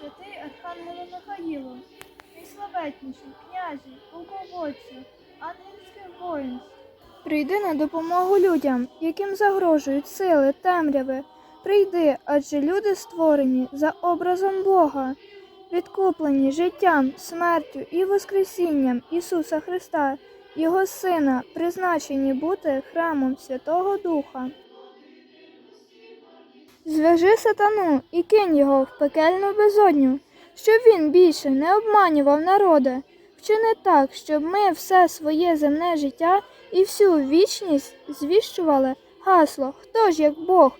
святий Архангеле Михаїло, найславетніший, княжі, полководцю, ангельських воїнств. Прийди на допомогу людям, яким загрожують сили темряви. Прийди, адже люди створені за образом Бога, відкуплені життям, смертю і воскресінням Ісуса Христа, Його Сина, призначені бути храмом Святого Духа. Зв'яжи сатану і кинь його в пекельну безодню, щоб він більше не обманював народи. Вчини так, щоб ми все своє земне життя і всю вічність звіщували гасло Хто ж як Бог?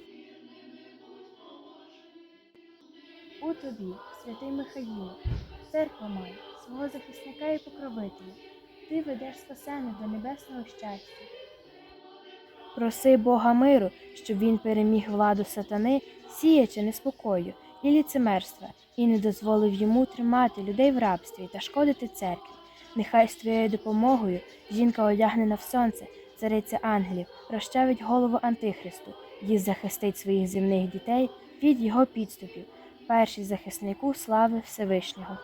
У тобі, святий Михаїло, церква має свого захисника і покровителя. Ти ведеш спасення до небесного щастя. Проси Бога миру, щоб він переміг владу сатани, сіячи неспокою і ліцемерства, і не дозволив йому тримати людей в рабстві та шкодити церкві. Нехай з твоєю допомогою жінка одягнена в сонце, цариця ангелів, розчавить голову Антихристу, і захистить своїх земних дітей від його підступів, перший захиснику слави Всевишнього.